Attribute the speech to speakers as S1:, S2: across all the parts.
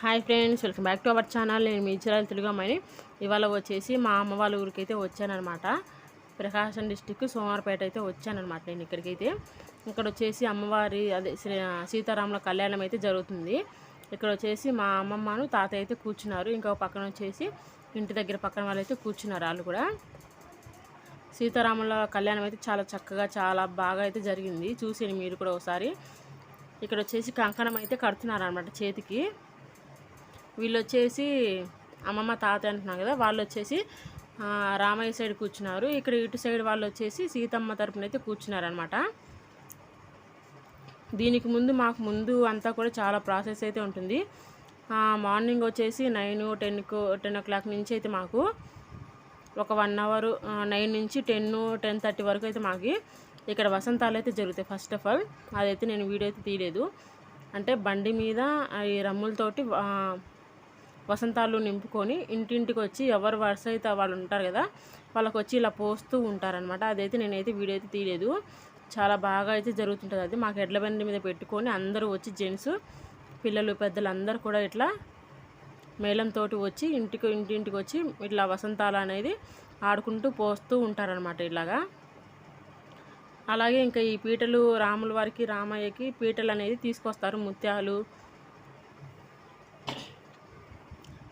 S1: Hi friends welcome back to our channel. నేను మీ ఇచ్చిరాలు తెలుగమ్మని ఇవాళ వచ్చేసి మా అమ్మ వాళ్ళ ఊరికి అయితే వచ్చానమాట ప్రకాశం డిస్టిక్ సోమవారపేట అయితే వచ్చానమాట నేను ఇక్కడికైతే. ఇక్కడ వచ్చేసి అమ్మవారి అదే శ్రీ సీతారాముల కళ్యాణం అయితే జరుగుతుంది. ఇక్కడ వచ్చేసి మా అమ్మమ్మను తాతయ్య అయితే కూర్చున్నారు. ఇంకొక పక్కన వచ్చేసి ఇంటి దగ్గర పక్కన వాళ్ళు అయితే కూర్చున్నారు వాళ్ళు కూడా. సీతారాముల కళ్యాణం అయితే చాలా చక్కగా చాలా బాగా అయితే జరిగింది. చూసి మీరు కూడా ఒకసారి. ఇక్కడ వచ్చేసి కంకణం అయితే కడుతున్నారు అనమాట చేతికి. వీళ్ళు వచ్చేసి అమ్మమ్మ తాత అంటున్నాం కదా వాళ్ళు వచ్చేసి రామయ్య సైడ్ కూర్చున్నారు. ఇక్కడ ఇటు సైడ్ వాళ్ళు వచ్చేసి సీతమ్మ తరపున అయితే కూర్చున్నారనమాట దీనికి ముందు మాకు ముందు అంతా కూడా చాలా ప్రాసెస్ అయితే ఉంటుంది. మార్నింగ్ వచ్చేసి నైన్ టెన్కు టెన్ ఓ క్లాక్ నుంచి అయితే మాకు ఒక వన్ అవర్ నైన్ నుంచి టెన్ టెన్ థర్టీ వరకు అయితే మాకు ఇక్కడ వసంతాలు అయితే జరుగుతాయి ఫస్ట్ ఆఫ్ ఆల్. అదైతే నేను వీడియో అయితే తీయలేదు. అంటే బండి మీద ఈ రమ్ములతోటి వసంతాలు నింపుకొని ఇంటింటికి వచ్చి ఎవరు వరుస అయితే వాళ్ళు ఉంటారు కదా వాళ్ళకి వచ్చి ఇలా పోస్తూ ఉంటారనమాట అదైతే నేనైతే వీడియో అయితే తీయలేదు. చాలా బాగా అయితే జరుగుతుంటుంది అది. మాకు ఎడ్ల బండి మీద పెట్టుకొని అందరూ వచ్చి జెంట్స్ పిల్లలు పెద్దలు అందరూ కూడా ఇట్లా మేళంతో వచ్చి ఇంటికి ఇంటింటికి వచ్చి ఇట్లా వసంతాలు అనేది ఆడుకుంటూ పోస్తూ ఉంటారనమాట ఇలాగా. అలాగే ఇంకా ఈ పీటలు రాముల వారికి రామయ్యకి పీటలు అనేది తీసుకొస్తారు. ముత్యాలు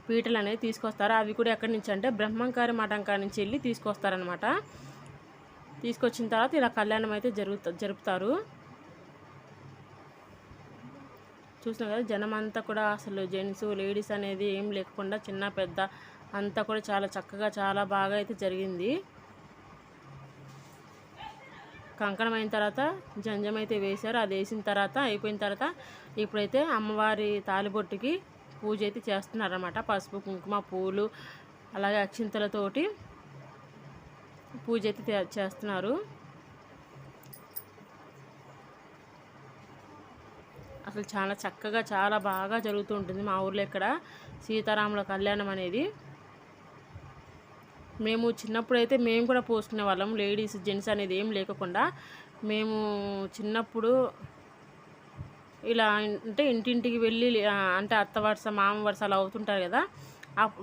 S1: పీటలు అనేది తీసుకొస్తారు. అవి కూడా ఎక్కడి నుంచి అంటే బ్రహ్మంకారి మఠం కాడి నుంచి వెళ్ళి తీసుకొస్తారనమాట తీసుకొచ్చిన తర్వాత ఇలా కళ్యాణం అయితే జరుగుతా జరుపుతారు. చూసినా కదా జనం అంతా కూడా అసలు జెంట్స్ లేడీస్ అనేది ఏం లేకుండా చిన్న పెద్ద అంతా కూడా చాలా చక్కగా చాలా బాగా అయితే జరిగింది. కంకణం అయిన తర్వాత జంజం అయితే వేశారు. అది వేసిన తర్వాత అయిపోయిన తర్వాత ఇప్పుడైతే అమ్మవారి తాలిబొట్టుకి పూజ అయితే చేస్తున్నారనమాట పసుపు కుంకుమ పూలు అలాగే అక్షింతలతోటి పూజ అయితే చేస్తున్నారు. అసలు చాలా చక్కగా చాలా బాగా జరుగుతూ ఉంటుంది మా ఊర్లో ఇక్కడ. సీతారాముల కళ్యాణం అనేది. మేము చిన్నప్పుడు అయితే మేము కూడా పోసుకునే వాళ్ళం. లేడీస్ జెంట్స్ అనేది ఏం లేకుండా. మేము చిన్నప్పుడు ఇలా అంటే ఇంటింటికి వెళ్ళి అంటే అత్త వరుస మామ వరుస అలా అవుతుంటారు కదా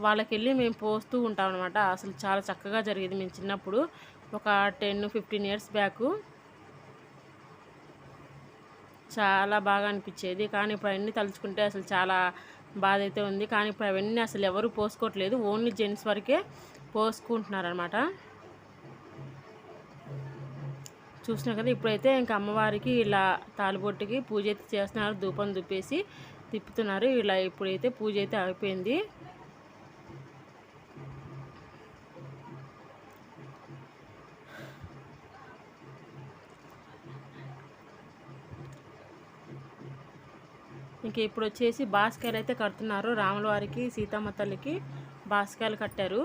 S1: వాళ్ళకి వెళ్ళి మేము పోస్తూ ఉంటాం అనమాట అసలు చాలా చక్కగా జరిగేది మేము చిన్నప్పుడు. ఒక టెన్ ఫిఫ్టీన్ ఇయర్స్ బ్యాక్ చాలా బాగా అనిపించేది. కానీ ఇప్పుడు అవన్నీ తలుచుకుంటే అసలు చాలా బాధ అయితే ఉంది. కానీ ఇప్పుడు అవన్నీ అసలు ఎవరు పోసుకోవట్లేదు. ఓన్లీ జెంట్స్ వరకే పోసుకుంటున్నారనమాట చూసినా కదా ఇప్పుడైతే ఇంకా అమ్మవారికి ఇలా తాలిబొట్టుకి పూజ అయితే చేస్తున్నారు. ధూపం దుప్పేసి తిప్పుతున్నారు. ఇలా ఇప్పుడైతే పూజ అయితే అయిపోయింది. ఇంక ఇప్పుడు వచ్చేసి బాస్కాయలు అయితే కడుతున్నారు. రాముల వారికి సీతమ్మ తల్లికి బాస్కాయలు కట్టారు.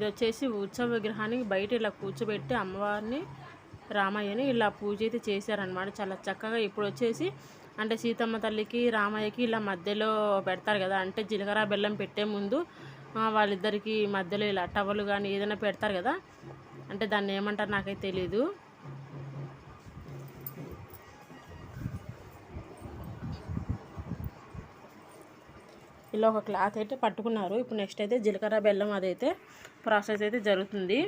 S1: ఇది వచ్చేసి ఉత్సవ విగ్రహానికి బయట ఇలా కూర్చోబెట్టి అమ్మవారిని రామయ్యని ఇలా పూజ అయితే చేశారనమాట చాలా చక్కగా ఇప్పుడు వచ్చేసి అంటే సీతమ్మ తల్లికి రామయ్యకి ఇలా మధ్యలో పెడతారు కదా అంటే జీలకర్ర బెల్లం పెట్టే ముందు వాళ్ళిద్దరికి మధ్యలో ఇలా టవలు కానీ ఏదైనా పెడతారు కదా అంటే దాన్ని ఏమంటారు నాకైతే తెలీదు. ఇలా ఒక క్లాత్ అయితే పట్టుకున్నారు. ఇప్పుడు నెక్స్ట్ అయితే జీలకర్ర బెల్లం అదైతే ప్రాసెస్ అయితే జరుగుతుంది.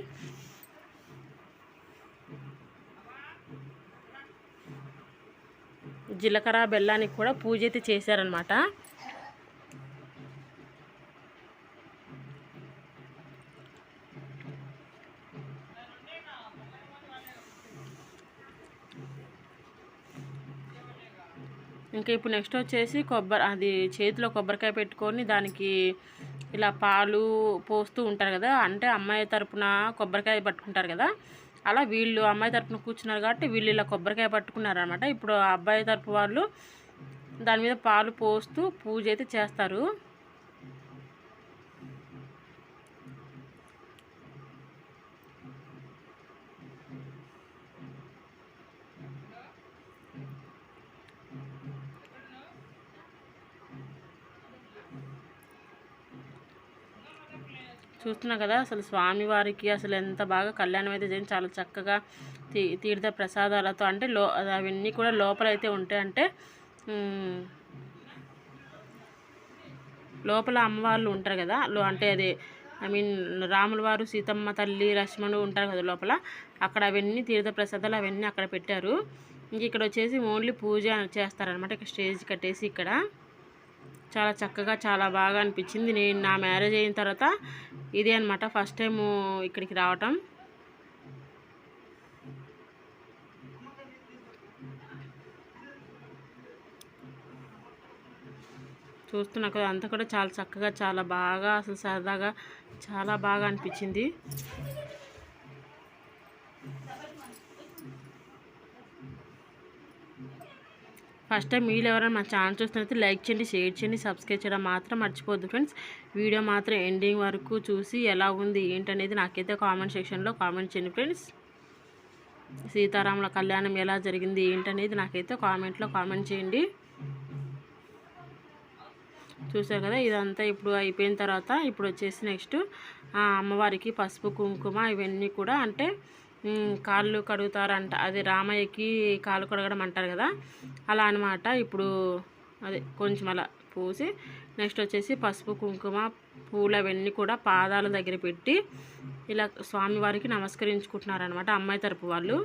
S1: జీలకర్ర బెల్లానికి కూడా పూజ అయితే చేశారనమాట ఇంకా ఇప్పుడు నెక్స్ట్ వచ్చేసి కొబ్బరి అది చేతిలో కొబ్బరికాయ పెట్టుకొని దానికి ఇలా పాలు పోస్తూ ఉంటారు కదా అంటే అమ్మాయి తరపున కొబ్బరికాయ పట్టుకుంటారు కదా అలా వీళ్ళు అమ్మాయి తరపున కూర్చున్నారు కాబట్టి వీళ్ళు ఇలా కొబ్బరికాయ పట్టుకున్నారు అనమాట ఇప్పుడు ఆ అబ్బాయి తరపు వాళ్ళు దాని మీద పాలు పోస్తూ పూజ అయితే చేస్తారు. చూస్తున్నా కదా అసలు స్వామివారికి అసలు ఎంత బాగా కళ్యాణం అయితే చేయండి. చాలా చక్కగా తీ తీర్థ ప్రసాదాలతో అంటే లో అవన్నీ కూడా లోపల అయితే లోపల అమ్మవాళ్ళు ఉంటారు కదా లో అంటే అది ఐ మీన్ రాముల వారు సీతమ్మ తల్లి లక్ష్మణుడు ఉంటారు కదా లోపల అక్కడ అవన్నీ తీర్థ ప్రసాదాలు అవన్నీ అక్కడ పెట్టారు. ఇంక ఇక్కడ వచ్చేసి ఓన్లీ పూజ చేస్తారనమాట ఇక్కడ స్టేజ్ కట్టేసి ఇక్కడ. చాలా చక్కగా చాలా బాగా అనిపించింది. నేను నా మ్యారేజ్ అయిన తర్వాత ఇదే అనమాట ఫస్ట్ టైం ఇక్కడికి రావటం. చూస్తున్నా కదా అంతా కూడా చాలా చక్కగా చాలా బాగా అసలు సరదాగా చాలా బాగా అనిపించింది. ఫస్ట్ టైం మీరు ఎవరైనా మా ఛానల్ చూస్తున్నట్టు లైక్ చేయండి షేర్ చేయండి సబ్స్క్రైబ్ చేయడం మాత్రం మర్చిపోద్దు ఫ్రెండ్స్. వీడియో మాత్రం ఎండింగ్ వరకు చూసి ఎలా ఉంది ఏంటనేది నాకైతే కామెంట్ సెక్షన్లో కామెంట్ చేయండి ఫ్రెండ్స్. సీతారాముల కళ్యాణం ఎలా జరిగింది ఏంటనేది నాకైతే కామెంట్లో కామెంట్ చేయండి. చూసారు కదా ఇదంతా ఇప్పుడు అయిపోయిన తర్వాత ఇప్పుడు వచ్చేసి నెక్స్ట్ అమ్మవారికి పసుపు కుంకుమ ఇవన్నీ కూడా అంటే కాళ్ళు కడుగుతారంట. అది రామయ్యకి కాళ్ళు కడగడం అంటారు కదా. అలా అనమాట ఇప్పుడు అదే కొంచెం అలా పూసి నెక్స్ట్ వచ్చేసి పసుపు కుంకుమ పూలు అవన్నీ కూడా పాదాల దగ్గర పెట్టి ఇలా స్వామివారికి నమస్కరించుకుంటున్నారనమాట అమ్మాయి తరపు వాళ్ళు.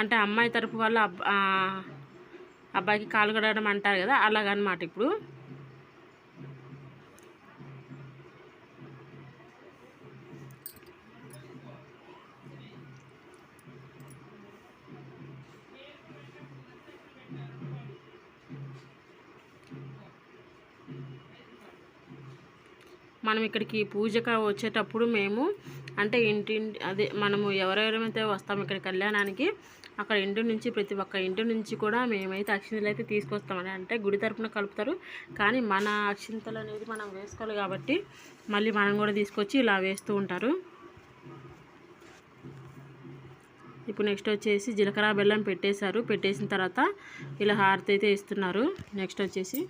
S1: అంటే అమ్మాయి తరపు వాళ్ళు అబ్బాయికి కాలు కడగడం అంటారు కదా. అలాగనమాట ఇప్పుడు. మనం ఇక్కడికి పూజకు వచ్చేటప్పుడు మేము అంటే ఇంటి అదే మనము ఎవరెవరమైతే వస్తాం ఇక్కడ కళ్యాణానికి అక్కడ ఇంటి నుంచి ప్రతి ఒక్క ఇంటి నుంచి కూడా మేమైతే అక్షింతలు అయితే తీసుకొస్తామని అంటే గుడి తరపున కలుపుతారు. కానీ మన అక్షింతలు అనేది మనం వేసుకోవాలి కాబట్టి మళ్ళీ మనం కూడా తీసుకొచ్చి ఇలా వేస్తూ ఉంటారు. ఇప్పుడు నెక్స్ట్ వచ్చేసి జీలకర్ర బెల్లం పెట్టేశారు. పెట్టేసిన తర్వాత ఇలా హారతి అయితే ఇస్తున్నారు. నెక్స్ట్ వచ్చేసి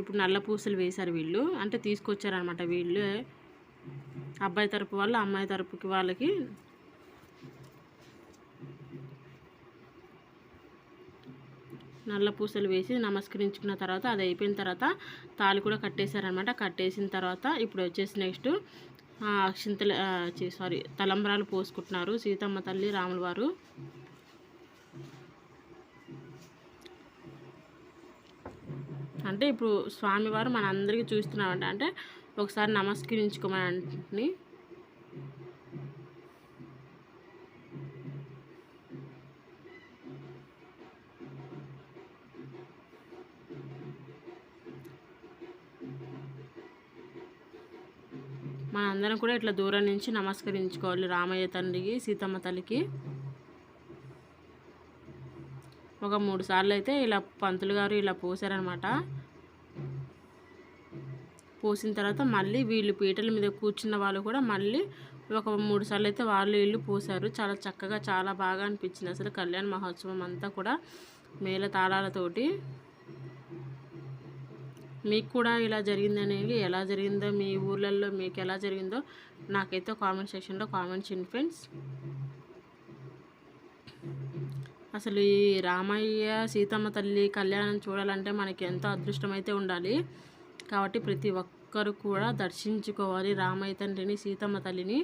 S1: ఇప్పుడు నల్ల పూసలు వేశారు వీళ్ళు. అంటే తీసుకొచ్చారనమాట వీళ్ళు. అబ్బాయి తరపు వాళ్ళు అమ్మాయి తరపుకి వాళ్ళకి. నల్ల పూసలు వేసి నమస్కరించుకున్న తర్వాత అది అయిపోయిన తర్వాత తాళి కూడా కట్టేశారనమాట కట్టేసిన తర్వాత ఇప్పుడు వచ్చేసి నెక్స్ట్ అక్షింతల సారీ తలంబరాలు పోసుకుంటున్నారు. సీతమ్మ తల్లి రాముల వారు అంటే ఇప్పుడు స్వామివారు మన అందరికీ చూస్తున్నామంట అంటే ఒకసారి నమస్కరించుకోమని మనందరం కూడా ఇట్లా దూరం నుంచి నమస్కరించుకోవాలి రామయ్య తండ్రికి సీతమ్మ తల్లికి. ఒక మూడు సార్లు అయితే ఇలా పంతులు గారు ఇలా పోసారనమాట పోసిన తర్వాత మళ్ళీ వీళ్ళు పీటల మీద కూర్చున్న వాళ్ళు కూడా మళ్ళీ ఒక మూడు సార్లు అయితే వాళ్ళు వీళ్ళు పోసారు చాలా చక్కగా చాలా బాగా అనిపించింది అసలు కళ్యాణ మహోత్సవం అంతా కూడా మేళ తాళాలతోటి. మీకు కూడా ఇలా జరిగిందనేది ఎలా జరిగిందో మీ ఊర్లలో మీకు ఎలా జరిగిందో నాకైతే కామెంట్ సెక్షన్లో కామెంట్ చేయండి ఫ్రెండ్స్. అసలు ఈ రామయ్య సీతమ్మ తల్లి కళ్యాణం చూడాలంటే మనకి ఎంతో అదృష్టం అయితే ఉండాలి. కాబట్టి ప్రతి ఒక్కరు కూడా దర్శించుకోవాలి. రామయ్య తండ్రిని సీతమ్మ తల్లిని.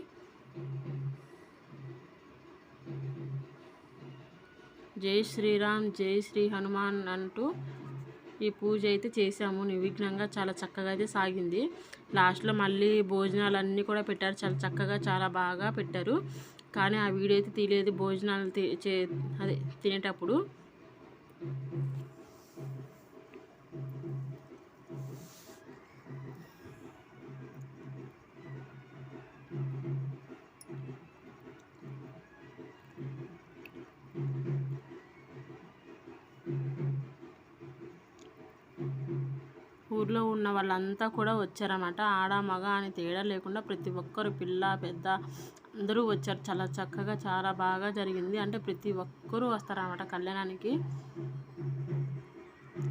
S1: జై శ్రీరామ్ జై శ్రీ హనుమాన్ అంటూ ఈ పూజ అయితే చేసాము నిర్విఘ్నంగా చాలా చక్కగా అయితే సాగింది. లాస్ట్లో మళ్ళీ భోజనాలు అన్నీ కూడా పెట్టారు. చాలా చక్కగా చాలా బాగా పెట్టారు. కానీ ఆ వీడియో అయితే తీయలేదు. భోజనాలు అదే తినేటప్పుడు. ఊర్లో ఉన్న వాళ్ళంతా కూడా వచ్చారన్నమాట. ఆడ మగ అని తేడా లేకుండా ప్రతి ఒక్కరు పిల్ల పెద్ద అందరూ వచ్చారు. చాలా చక్కగా చాలా బాగా జరిగింది. అంటే ప్రతి ఒక్కరూ వస్తారన్నమాట కళ్యాణానికి.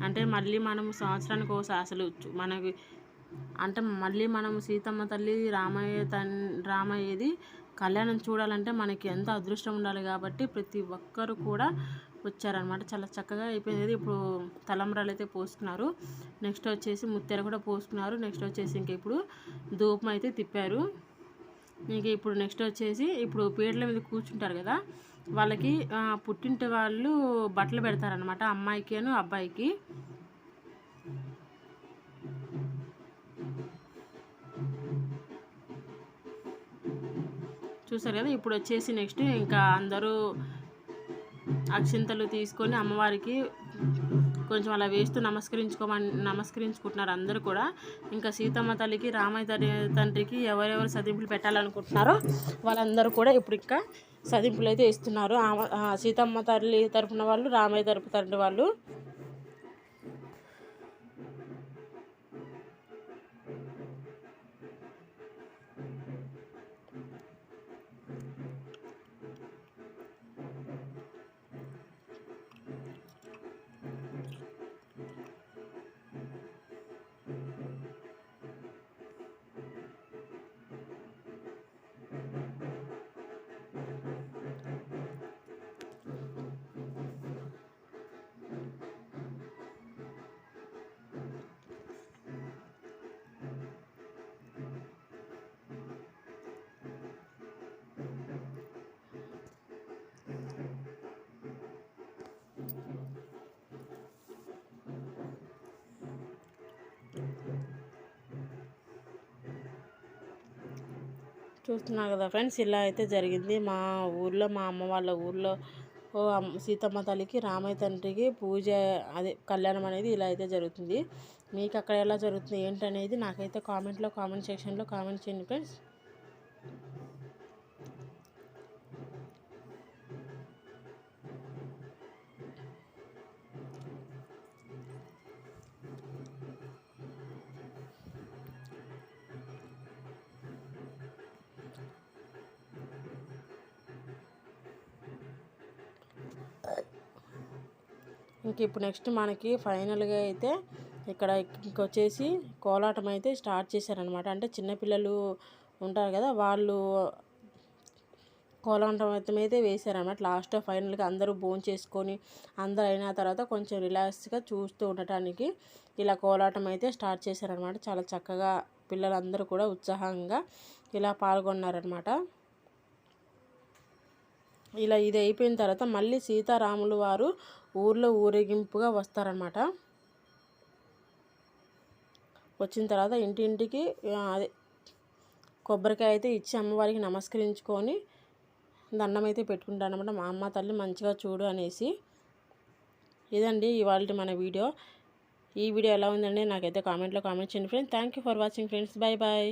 S1: అంటే మళ్ళీ మనం సంవత్సరానికి ఒకసారి అసలు మనకి అంటే మళ్ళీ మనం సీతమ్మ తల్లి రామయ్య తన్ రామయ్యది కళ్యాణం చూడాలంటే మనకి ఎంత అదృష్టం ఉండాలి కాబట్టి ప్రతి ఒక్కరు కూడా వచ్చారనమాట. చాలా చక్కగా అయిపోయింది. ఇప్పుడు తలంబ్రాలు అయితే పోసుకున్నారు. నెక్స్ట్ వచ్చేసి ముత్తెర కూడా పోసుకున్నారు. నెక్స్ట్ వచ్చేసి ఇంక ఇప్పుడు ధూపం అయితే తిప్పారు. ఇంక ఇప్పుడు నెక్స్ట్ వచ్చేసి ఇప్పుడు పీటల మీద కూర్చుంటారు కదా వాళ్ళకి పుట్టింటి వాళ్ళు బట్టలు పెడతారనమాట. అమ్మాయికి అను అబ్బాయికి. చూసారు కదా ఇప్పుడు వచ్చేసి నెక్స్ట్ ఇంకా అందరూ అక్షింతలు తీసుకొని అమ్మవారికి కొంచెం అలా వేస్తూ నమస్కరించుకోమని నమస్కరించుకుంటున్నారు అందరూ కూడా. ఇంకా సీతమ్మ తల్లికి రామయ్య తండ్రికి ఎవరెవరు సదింపులు పెట్టాలనుకుంటున్నారో వాళ్ళందరూ కూడా ఇప్పుడు ఇంకా సదింపులు అయితే ఇస్తున్నారు. సీతమ్మ తల్లి తరపున వాళ్ళు రామయ్య తరపు తండ్రి వాళ్ళు. చూస్తున్నారు కదా ఫ్రెండ్స్ ఇలా అయితే జరిగింది. మా ఊర్లో మా అమ్మ వాళ్ళ ఊర్లో ఓ సీతమ్మ తల్లికి రామయ్య తండ్రికి పూజ అదే కళ్యాణం అనేది ఇలా అయితే జరుగుతుంది. మీకు అక్కడ ఎలా జరుగుతుంది ఏంటనేది నాకైతే కామెంట్లో కామెంట్ సెక్షన్లో కామెంట్ చేయండి ఫ్రెండ్స్. ఇంక ఇప్పుడు నెక్స్ట్ మనకి ఫైనల్గా అయితే ఇక్కడ ఇంకొచ్చేసి కోలాటం అయితే స్టార్ట్ చేశారనమాట అంటే చిన్నపిల్లలు ఉంటారు కదా వాళ్ళు కోలాటం అయితే వేశారనమాట లాస్ట్ ఫైనల్గా అందరూ భోజనం చేసుకొని అందరూ అయిన తర్వాత కొంచెం రిలాక్స్గా చూస్తూ ఉండటానికి ఇలా కోలాటం అయితే స్టార్ట్ చేశారనమాట చాలా చక్కగా పిల్లలందరూ కూడా ఉత్సాహంగా ఇలా పాల్గొన్నారనమాట ఇలా ఇది అయిపోయిన తర్వాత మళ్ళీ సీతారాములు వారు ఊర్లో ఊరేగింపుగా వస్తారనమాట వచ్చిన తర్వాత ఇంటింటికి అదే కొబ్బరికాయ అయితే ఇచ్చి అమ్మవారికి నమస్కరించుకొని దండం అయితే పెట్టుకుంటానమాట మా అమ్మ తల్లి మంచిగా చూడు అనేసి. ఇదండి ఇవాళ మన వీడియో. ఈ వీడియో ఎలా ఉందండి నాకైతే కామెంట్లో కామెంట్ చేయండి friends. Thank you for watching friends. Bye bye